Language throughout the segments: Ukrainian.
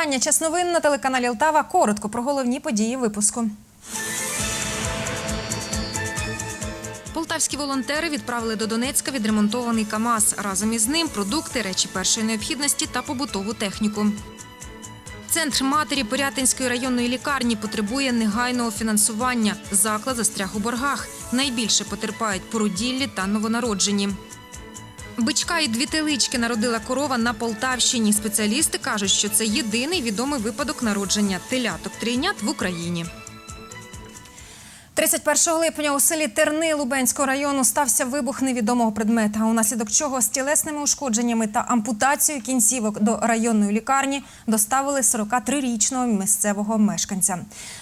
Вітання. Час новин на телеканалі Лтава. Коротко про головні події випуску. Полтавські волонтери відправили до Донецька відремонтований КАМАЗ. Разом із ним продукти, речі першої необхідності та побутову техніку. Центр матері Порятинської районної лікарні потребує негайного фінансування. Заклад застряг у боргах. Найбільше потерпають породіллі та новонароджені. Бичка і дві телички народила корова на Полтавщині. Спеціалісти кажуть, що це єдиний відомий випадок народження теляток трійнят в Україні. 31 липня у селі Терни Лубенського району стався вибух невідомого предмета, унаслідок чого з тілесними ушкодженнями та ампутацією кінцівок до районної лікарні доставили 43-річного місцевого мешканця.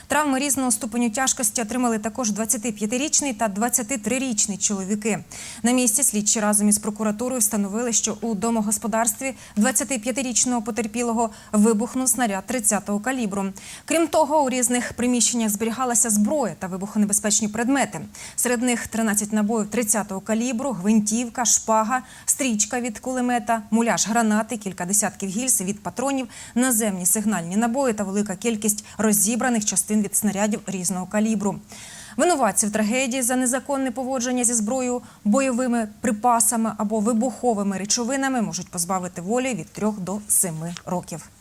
Травми різного ступеню тяжкості отримали також 25-річний та 23-річний чоловіки. На місці слідчі разом із прокуратурою встановили, що у домогосподарстві 25-річного потерпілого вибухнув снаряд 30-го калібру. Крім того, у різних приміщеннях зберігалася зброя та вибухонебезпечні предмети. Серед них 13 набоїв 30-го калібру, гвинтівка, шпага, стрічка від кулемета, муляж гранати, кілька десятків гільз від патронів, наземні сигнальні набої та велика кількість розібраних частин від снарядів різного калібру. Винуватців трагедії за незаконне поводження зі зброєю, бойовими припасами або вибуховими речовинами можуть позбавити волі від 3 до 7 років.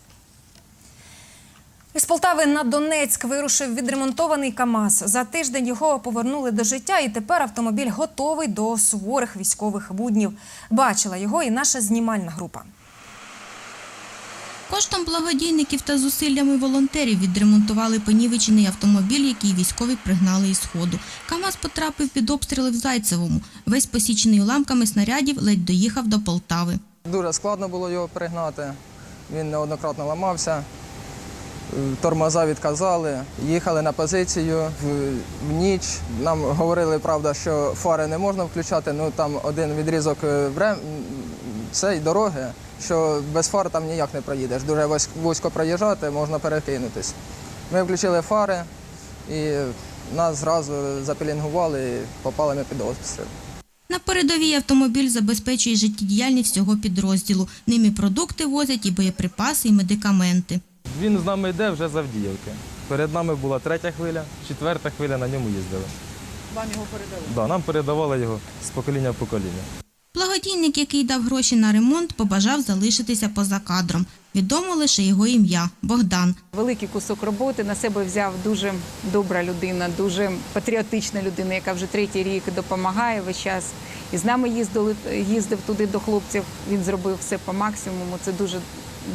Із Полтави на Донецьк вирушив відремонтований КАМАЗ. За тиждень його повернули до життя, і тепер автомобіль готовий до суворих військових буднів. Бачила його і наша знімальна група. Коштом благодійників та зусиллями волонтерів відремонтували понівечений автомобіль, який військові пригнали із сходу. КАМАЗ потрапив під обстріли в Зайцевому. Весь посічений уламками снарядів ледь доїхав до Полтави. Дуже складно було його перегнати. Він неоднократно ламався. Тормоза відказали, їхали на позицію в, в ніч. Нам говорили, правда, що фари не можна включати. Ну там один відрізок е, цієї дороги, що без фар там ніяк не проїдеш. Дуже вузько проїжджати, можна перекинутись. Ми включили фари і нас зразу запілінгували і попали ми під обстріл. На передовій автомобіль забезпечує життєдіяльність всього підрозділу. Ними продукти возять і боєприпаси, і медикаменти. Він з нами йде вже з Авдіївки. Перед нами була третя хвиля, четверта хвиля на ньому їздили. Вам його передали? Да, нам передавали його з покоління в покоління. Благодійник, який дав гроші на ремонт, побажав залишитися поза кадром. Відомо лише його ім'я Богдан. Великий кусок роботи на себе взяв дуже добра людина, дуже патріотична людина, яка вже третій рік допомагає весь час. І з нами їздили, їздив туди до хлопців. Він зробив все по максимуму. Це дуже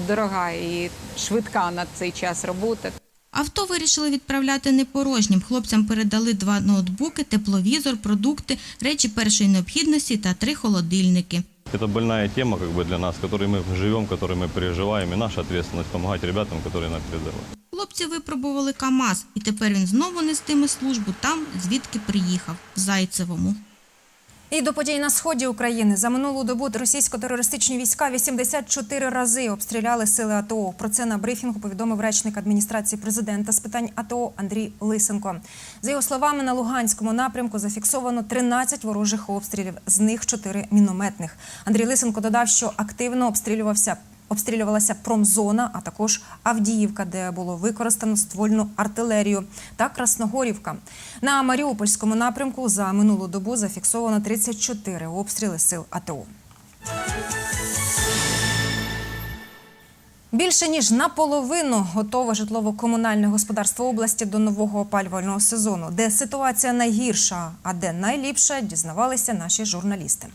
дорога і швидка на цей час робота. Авто вирішили відправляти не порожнім. Хлопцям передали два ноутбуки, тепловізор, продукти, речі першої необхідності та три холодильники. Это больная тема как бы для нас, в которой мы живем, в которой мы переживаем, и наша ответственность помогать ребятам, которые нам передавали. Хлопці випробували КАМАЗ, і тепер він знову нестиме службу там, звідки приїхав, в Зайцевому. І до подій на сході України за минулу добу російсько-терористичні війська 84 рази обстріляли сили АТО. Про це на брифінгу повідомив речник адміністрації президента з питань АТО Андрій Лисенко. За його словами, на Луганському напрямку зафіксовано 13 ворожих обстрілів, з них 4 мінометних. Андрій Лисенко додав, що активно обстрілювався. Обстрілювалася промзона, а також Авдіївка, де було використано ствольну артилерію, та Красногорівка. На Маріупольському напрямку за минулу добу зафіксовано 34 обстріли сил АТО. Більше ніж наполовину готове житлово-комунальне господарство області до нового опалювального сезону, де ситуація найгірша, а де найліпша, дізнавалися наші журналісти.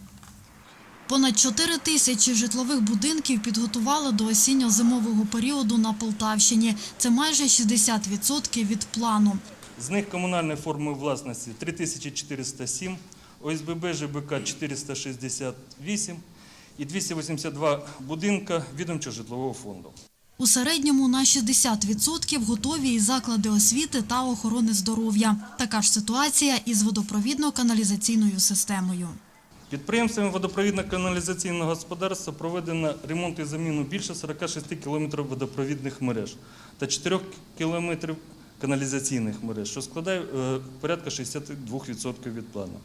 Понад 4 тисячі житлових будинків підготували до осінньо-зимового періоду на Полтавщині. Це майже 60% від плану. З них комунальної форми власності 3407, ОСББ ЖБК 468 і 282 будинка відомчого житлового фонду. У середньому на 60% готові і заклади освіти та охорони здоров'я. Така ж ситуація із водопровідно-каналізаційною системою. Підприємствами водопровідно-каналізаційного господарства проведено ремонт і заміну більше 46 кілометрів водопровідних мереж та 4 кілометрів каналізаційних мереж, що складає е, порядка 62% від плану.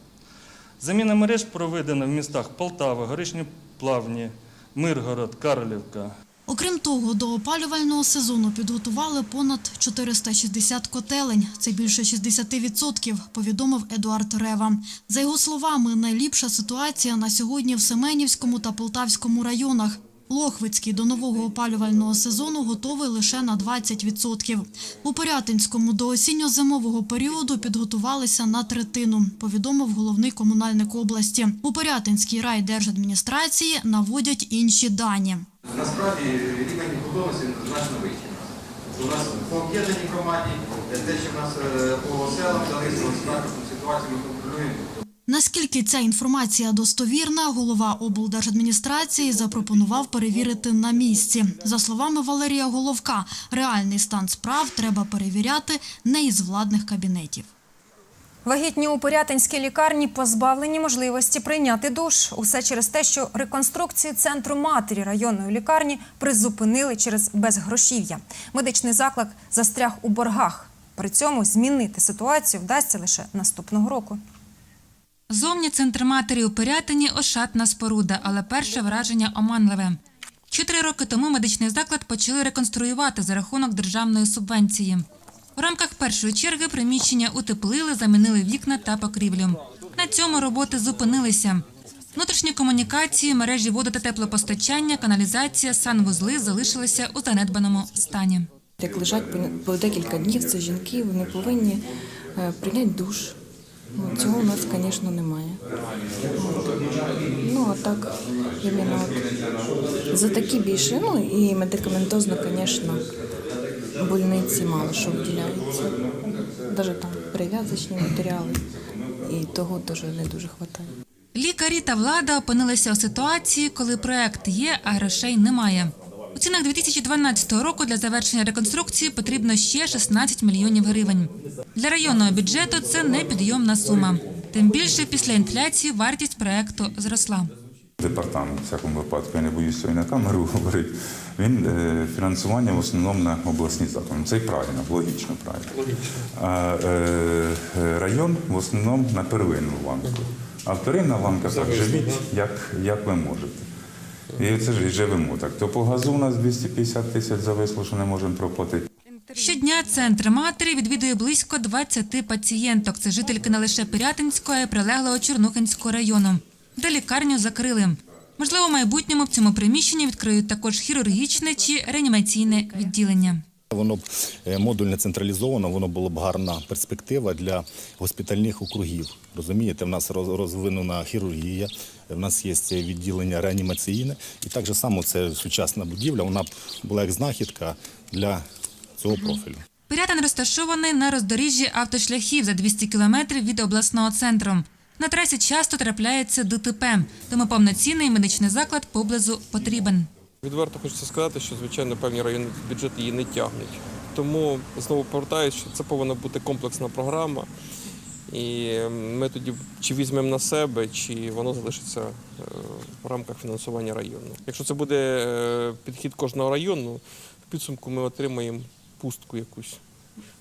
Заміна мереж проведена в містах Полтава, Горишні Плавні, Миргород, Карлівка. Окрім того, до опалювального сезону підготували понад 460 котелень. Це більше 60%, повідомив Едуард Рева. За його словами, найліпша ситуація на сьогодні в Семенівському та Полтавському районах. Лохвицький до нового опалювального сезону готовий лише на 20%. У Порятинському до осінньо-зимового періоду підготувалися на третину, повідомив головний комунальник області. У Порятинській райдержадміністрації наводять інші дані. Насправді рівень готовності значно вищий. У нас по об'єднаній громаді, те, що в нас е, по селам залишилось, Наскільки ця інформація достовірна, голова облдержадміністрації запропонував перевірити на місці. За словами Валерія Головка, реальний стан справ треба перевіряти не із владних кабінетів. Вагітні у Порятинській лікарні позбавлені можливості прийняти душ. Усе через те, що реконструкцію центру матері районної лікарні призупинили через безгрошів'я. Медичний заклад застряг у боргах. При цьому змінити ситуацію вдасться лише наступного року. Зовні центр матері у Пирятині – ошатна споруда, але перше враження оманливе. Чотири роки тому медичний заклад почали реконструювати за рахунок державної субвенції. У рамках першої черги приміщення утеплили, замінили вікна та покрівлю. На цьому роботи зупинилися. Внутрішні комунікації, мережі воду та теплопостачання, каналізація, санвузли залишилися у занедбаному стані. Як лежать по- декілька днів, це жінки, вони повинні е, прийняти душ. Ну, Цього у нас, звісно, немає. Ну, а так, іменно за такі більше, ну і медикаментозно, звісно, больниці мало що виділяється. Навіть там перев'язочні матеріали, і того теж не дуже вистачає. Лікарі та влада опинилися у ситуації, коли проект є, а грошей немає. У цінах 2012 року для завершення реконструкції потрібно ще 16 мільйонів гривень. Для районного бюджету це непідйомна сума. Тим більше після інфляції вартість проекту зросла. Департамент, в всякому випадку, я не боюсь цього і на камеру говорити, він е, фінансування в основному на обласні заклади. Це і правильно, логічно правильно. А е, е, район в основному на первинну ланку. А вторинна ланка так живіть, як, як ви можете. І це ж і живемо так. То по газу у нас 250 тисяч зависло, що не можемо проплатити. Щодня центр матері відвідує близько 20 пацієнток. Це жительки не лише Пирятинського, а й прилеглого Чорнухинського району, де лікарню закрили. Можливо, в майбутньому в цьому приміщенні відкриють також хірургічне чи реанімаційне відділення. Воно б е, модульне централізовано, воно було б гарна перспектива для госпітальних округів. Розумієте, в нас розвинена хірургія, в нас є відділення реанімаційне, і так же само це сучасна будівля. Вона б була як знахідка для цього профілю. Пирятин розташований на роздоріжжі автошляхів за 200 кілометрів від обласного центру. На трасі часто трапляється ДТП, тому повноцінний медичний заклад поблизу потрібен. Відверто хочеться сказати, що звичайно певні районні бюджети її не тягнуть. Тому знову повертаюся, що це повинна бути комплексна програма. І ми тоді чи візьмемо на себе, чи воно залишиться е, в рамках фінансування району. Якщо це буде е, підхід кожного району, в підсумку ми отримаємо пустку якусь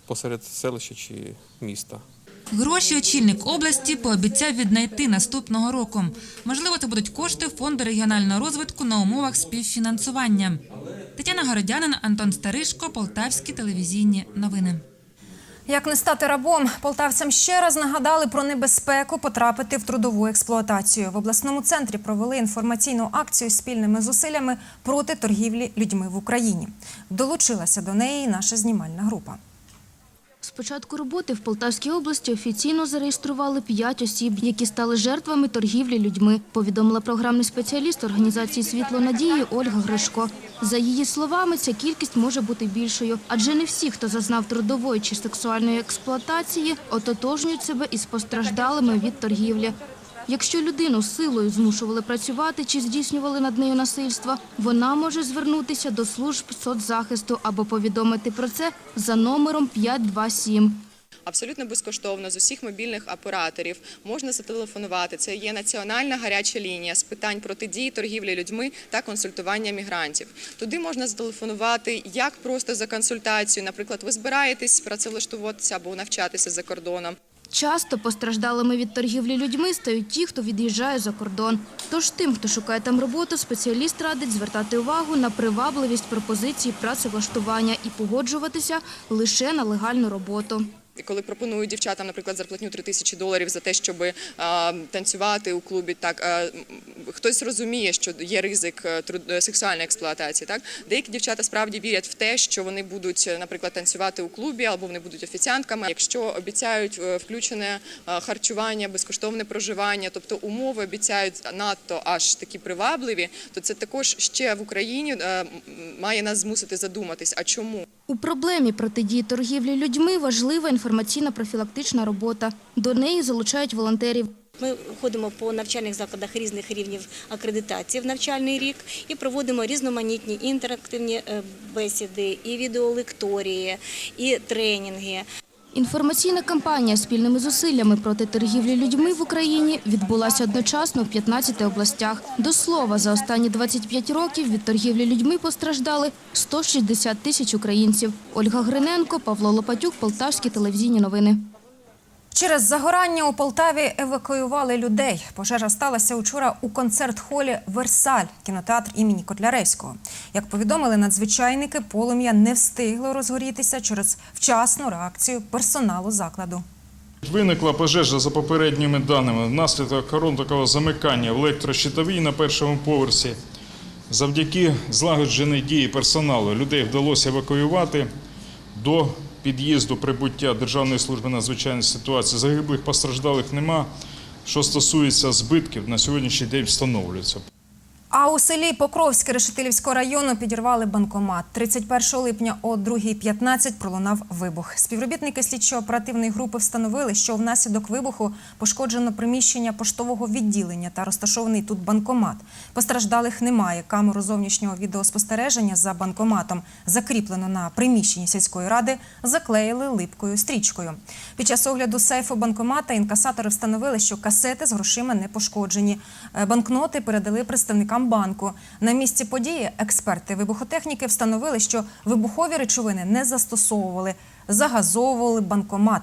посеред селища чи міста. Гроші очільник області пообіцяв віднайти наступного року. Можливо, це будуть кошти фонду регіонального розвитку на умовах співфінансування. Тетяна Городянин, Антон Старишко, Полтавські телевізійні новини. Як не стати рабом, полтавцям ще раз нагадали про небезпеку потрапити в трудову експлуатацію. В обласному центрі провели інформаційну акцію спільними зусиллями проти торгівлі людьми в Україні. Долучилася до неї наша знімальна група. Початку роботи в Полтавській області офіційно зареєстрували п'ять осіб, які стали жертвами торгівлі людьми, повідомила програмний спеціаліст організації Світло надії Ольга Гришко. За її словами, ця кількість може бути більшою, адже не всі, хто зазнав трудової чи сексуальної експлуатації, ототожнюють себе із постраждалими від торгівлі. Якщо людину силою змушували працювати чи здійснювали над нею насильство, вона може звернутися до служб соцзахисту або повідомити про це за номером 527. Абсолютно безкоштовно з усіх мобільних операторів можна зателефонувати. Це є національна гаряча лінія з питань протидії торгівлі людьми та консультування мігрантів. Туди можна зателефонувати як просто за консультацією. Наприклад, ви збираєтесь працевлаштуватися або навчатися за кордоном. Часто постраждалими від торгівлі людьми стають ті, хто від'їжджає за кордон. Тож тим, хто шукає там роботу, спеціаліст радить звертати увагу на привабливість пропозиції працевлаштування і погоджуватися лише на легальну роботу. Коли пропонують дівчатам, наприклад, зарплатню 3 тисячі доларів за те, щоб танцювати у клубі, так хтось розуміє, що є ризик е, е, сексуальної експлуатації. Так деякі дівчата справді вірять в те, що вони будуть, е, наприклад, танцювати у клубі або вони будуть офіціантками. Якщо обіцяють е, включене е, харчування, безкоштовне проживання, тобто умови обіцяють надто аж такі привабливі, то це також ще в Україні е, має нас змусити задуматись. А чому? У проблемі протидії торгівлі людьми важлива інформаційно-профілактична робота. До неї залучають волонтерів. Ми ходимо по навчальних закладах різних рівнів акредитації в навчальний рік і проводимо різноманітні інтерактивні е, бесіди, і відеолекторії, і тренінги. Інформаційна кампанія спільними зусиллями проти торгівлі людьми в Україні відбулася одночасно в 15 областях. До слова, за останні 25 років від торгівлі людьми постраждали 160 тисяч українців. Ольга Гриненко, Павло Лопатюк, Полтавські телевізійні новини. Через загорання у Полтаві евакуювали людей. Пожежа сталася учора у концерт-холі Версаль, кінотеатр імені Котляревського. Як повідомили надзвичайники, полум'я не встигло розгорітися через вчасну реакцію персоналу закладу. Виникла пожежа за попередніми даними внаслідок коронкового замикання в електрощитовій на першому поверсі. Завдяки злагодженій дії персоналу людей вдалося евакуювати до під'їзду прибуття Державної служби надзвичайних ситуацій. Загиблих постраждалих нема. Що стосується збитків, на сьогоднішній день встановлюється. А у селі Покровське Решетилівського району підірвали банкомат. 31 липня о 2.15 пролунав вибух. Співробітники слідчо-оперативної групи встановили, що внаслідок вибуху пошкоджено приміщення поштового відділення та розташований тут банкомат. Постраждалих немає. Камеру зовнішнього відеоспостереження за банкоматом закріплено на приміщенні сільської ради, заклеїли липкою стрічкою. Під час огляду сейфу банкомата інкасатори встановили, що касети з грошима не пошкоджені. Е, Банкноти передали представникам банку. На місці події експерти вибухотехніки встановили, що вибухові речовини не застосовували, загазовували банкомат.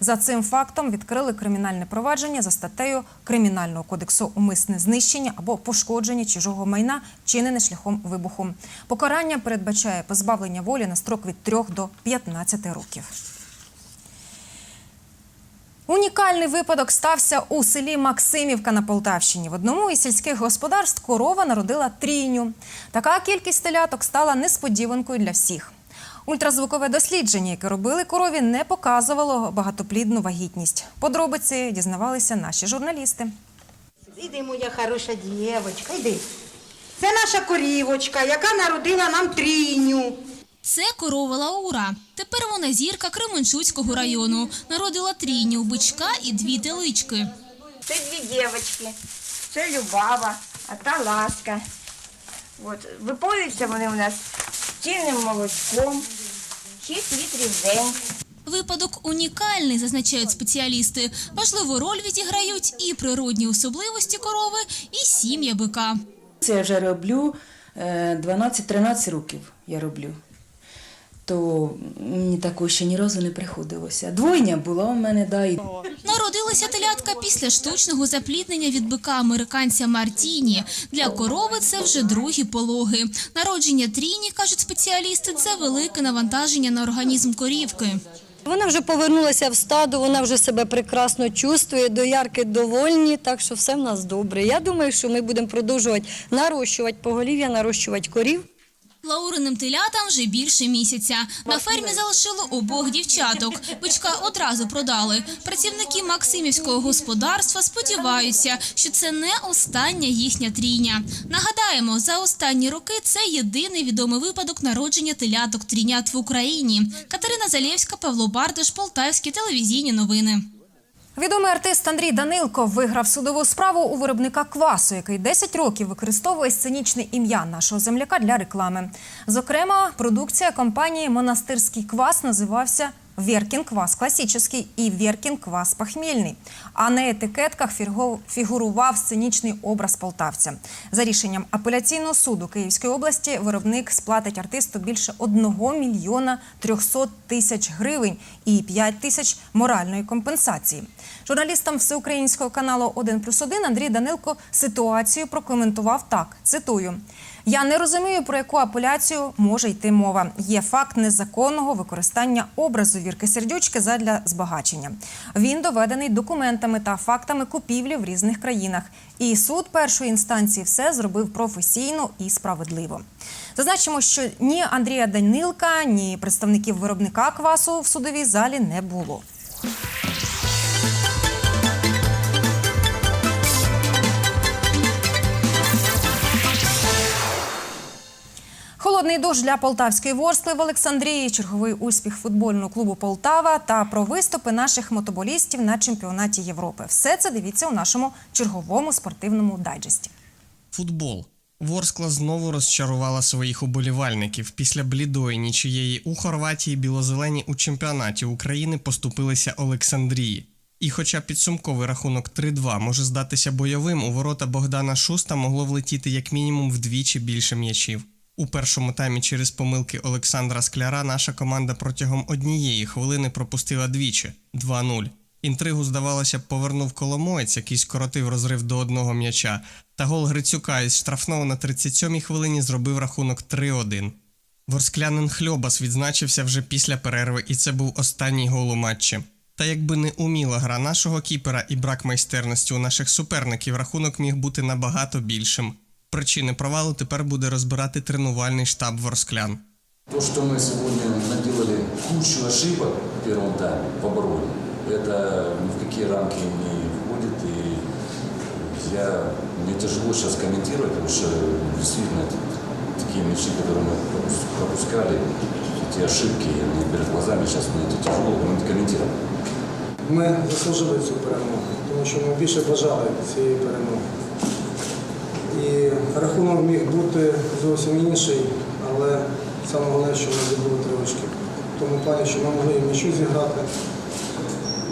За цим фактом відкрили кримінальне провадження за статтею Кримінального кодексу умисне знищення або пошкодження чужого майна, чинене шляхом вибуху. Покарання передбачає позбавлення волі на строк від 3 до 15 років. Унікальний випадок стався у селі Максимівка на Полтавщині. В одному із сільських господарств корова народила трійню. Така кількість теляток стала несподіванкою для всіх. Ультразвукове дослідження, яке робили корові, не показувало багатоплідну вагітність. Подробиці дізнавалися наші журналісти. Іди, моя хороша дівчинка, йди. Це наша корівочка, яка народила нам трійню. Це корова Лаура. Тепер вона зірка Кременчуцького району. Народила трійню бичка і дві телички. Це дві дівчинки. Це Любава, а та Ласка. От, випоюються вони у нас цільним молочком, 6 літрів в день. Випадок унікальний, зазначають спеціалісти. Важливу роль відіграють і природні особливості корови, і сім'я бика. Це я вже роблю е, 12-13 років я роблю. То мені такого ще ні разу не приходилося. Двойня була у мене, да, і Народилася телятка після штучного запліднення від бика американця Мартіні. Для корови це вже другі пологи. Народження трійні, кажуть спеціалісти, це велике навантаження на організм корівки. Вона вже повернулася в стадо, вона вже себе прекрасно чувствує, доярки довольні, так що все в нас добре. Я думаю, що ми будемо продовжувати нарощувати поголів'я, нарощувати корів. Лауриним телятам вже більше місяця. На фермі залишили обох дівчаток. Бичка одразу продали. Працівники Максимівського господарства сподіваються, що це не остання їхня трійня. Нагадаємо, за останні роки це єдиний відомий випадок народження теляток трійнят в Україні. Катерина Залєвська, Павло Бардаш, Полтавські телевізійні новини. Відомий артист Андрій Данилко виграв судову справу у виробника квасу, який 10 років використовує сценічне ім'я нашого земляка для реклами. Зокрема, продукція компанії Монастирський квас називався Веркін квас класичний і Веркін квас похмільний. А на етикетках фігурував сценічний образ полтавця. За рішенням апеляційного суду Київської області виробник сплатить артисту більше 1 мільйона 300 тисяч гривень і 5 тисяч моральної компенсації. Журналістам всеукраїнського каналу «1 плюс 1» Андрій Данилко ситуацію прокоментував так. Цитую. Я не розумію, про яку апеляцію може йти мова. Є факт незаконного використання образу Вірки Сердючки задля збагачення. Він доведений документами та фактами купівлі в різних країнах. І суд першої інстанції все зробив професійно і справедливо. Зазначимо, що ні Андрія Данилка, ні представників виробника квасу в судовій залі не було. Холодний дощ для полтавської ворскли в Олександрії, черговий успіх футбольного клубу Полтава та про виступи наших мотоболістів на чемпіонаті Європи. Все це дивіться у нашому черговому спортивному дайджесті. Футбол. Ворскла знову розчарувала своїх уболівальників. Після блідої нічиєї у Хорватії білозелені у чемпіонаті України поступилися Олександрії. І хоча підсумковий рахунок 3-2 може здатися бойовим, у ворота Богдана Шуста могло влетіти як мінімум вдвічі більше м'ячів. У першому таймі через помилки Олександра Скляра наша команда протягом однієї хвилини пропустила двічі 2-0. Інтригу, здавалося, б, повернув Коломоєць, який скоротив розрив до одного м'яча, та гол Грицюка із штрафного на 37-й хвилині зробив рахунок 3-1. Ворсклянин Хльобас відзначився вже після перерви, і це був останній гол у матчі. Та якби не уміла гра нашого кіпера і брак майстерності у наших суперників, рахунок міг бути набагато більшим. Причини провалу тепер буде розбирати тренувальний штаб ворсклян. То, что мы сегодня наделали кучу ошибок в первом тайме в обороне, это ни в какие рамки не входит. И я, мне тяжело сейчас комментировать, потому что действительно такие мячи, которые мы пропус- пропускали, эти ошибки, они перед глазами сейчас мне это тяжело комментировать. Ми заслужили цю перемогу, тому що ми більше бажали цієї перемоги. І рахунок міг бути зовсім інший, але саме головне, що ми забули три очки. В тому плані, що ми могли і м'ячу зіграти,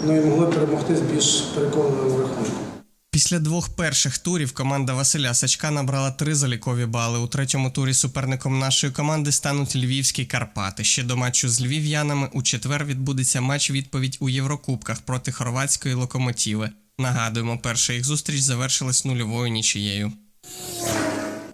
ну і могли перемогти з більш переконаним рахунком. Після двох перших турів команда Василя Сачка набрала три залікові бали. У третьому турі суперником нашої команди стануть львівські Карпати. Ще до матчу з львів'янами у четвер відбудеться матч відповідь у Єврокубках проти хорватської локомотиви. Нагадуємо, перша їх зустріч завершилась нульовою нічією.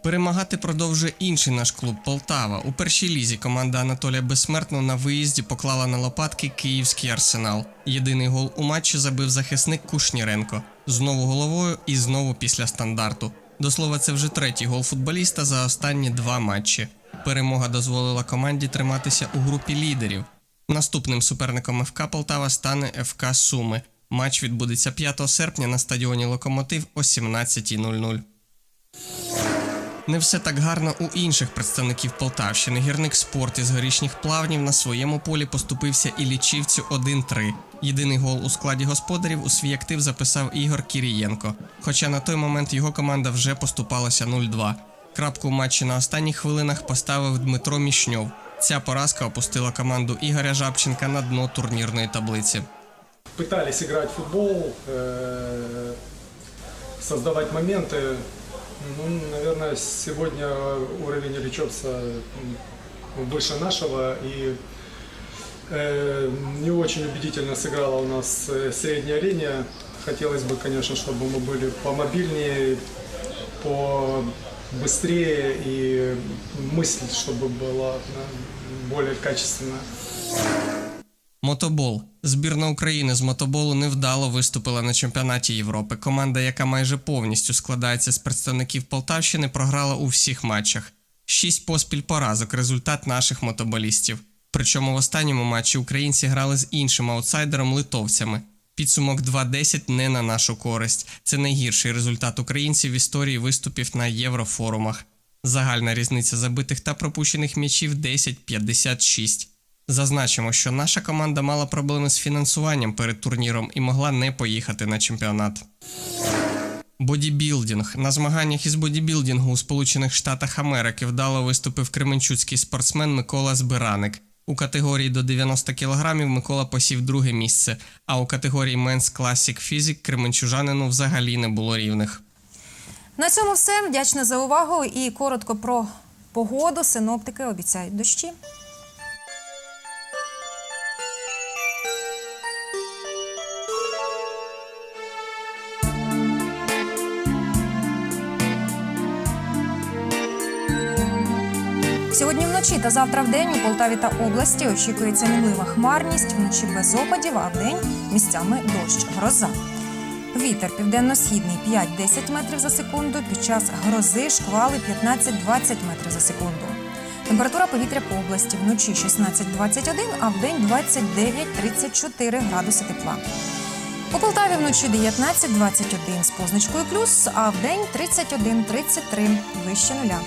Перемагати продовжує інший наш клуб Полтава. У першій лізі команда Анатолія Безсмертного на виїзді поклала на лопатки київський арсенал. Єдиний гол у матчі забив захисник Кушніренко. Знову головою і знову після стандарту. До слова, це вже третій гол футболіста за останні два матчі. Перемога дозволила команді триматися у групі лідерів. Наступним суперником ФК Полтава стане ФК Суми. Матч відбудеться 5 серпня на стадіоні Локомотив о 17.00. Не все так гарно у інших представників Полтавщини. Гірник спорт із горішніх плавнів на своєму полі поступився і лічівцю 1-3. Єдиний гол у складі господарів у свій актив записав Ігор Кірієнко. Хоча на той момент його команда вже поступалася 0-2. Крапку в матчі на останніх хвилинах поставив Дмитро Мішньов. Ця поразка опустила команду Ігоря Жабченка на дно турнірної таблиці. пытались играть в футбол, э, создавать моменты. Ну, наверное, сегодня уровень Ильичевца м, выше нашего и э, не очень убедительно сыграла у нас э, средняя линия. Хотелось бы, конечно, чтобы мы были помобильнее, побыстрее и мысль, чтобы была да, более качественная. Мотобол. Збірна України з мотоболу невдало виступила на чемпіонаті Європи. Команда, яка майже повністю складається з представників Полтавщини, програла у всіх матчах. Шість поспіль поразок результат наших мотоболістів. Причому в останньому матчі українці грали з іншим аутсайдером литовцями. Підсумок 2-10 не на нашу користь. Це найгірший результат українців в історії виступів на єврофорумах. Загальна різниця забитих та пропущених м'ячів 10-56. Зазначимо, що наша команда мала проблеми з фінансуванням перед турніром і могла не поїхати на чемпіонат. Бодібілдинг. На змаганнях із бодібілдингу у Сполучених Штатах Америки вдало виступив кременчуцький спортсмен Микола Збираник. У категорії до 90 кг Микола посів друге місце, а у категорії Men's Classic Physique кременчужанину взагалі не було рівних. На цьому все. Вдячна за увагу і коротко про погоду. Синоптики обіцяють дощі. Вночі та завтра вдень у Полтаві та області очікується мінлива хмарність, вночі без опадів, а вдень місцями дощ, гроза. Вітер південно-східний 5-10 метрів за секунду. Під час грози шквали 15-20 метрів за секунду. Температура повітря по області вночі 16-21, а вдень 29-34 градуси тепла. У Полтаві вночі 19-21 з позначкою плюс, а вдень 31-33 вище нуля.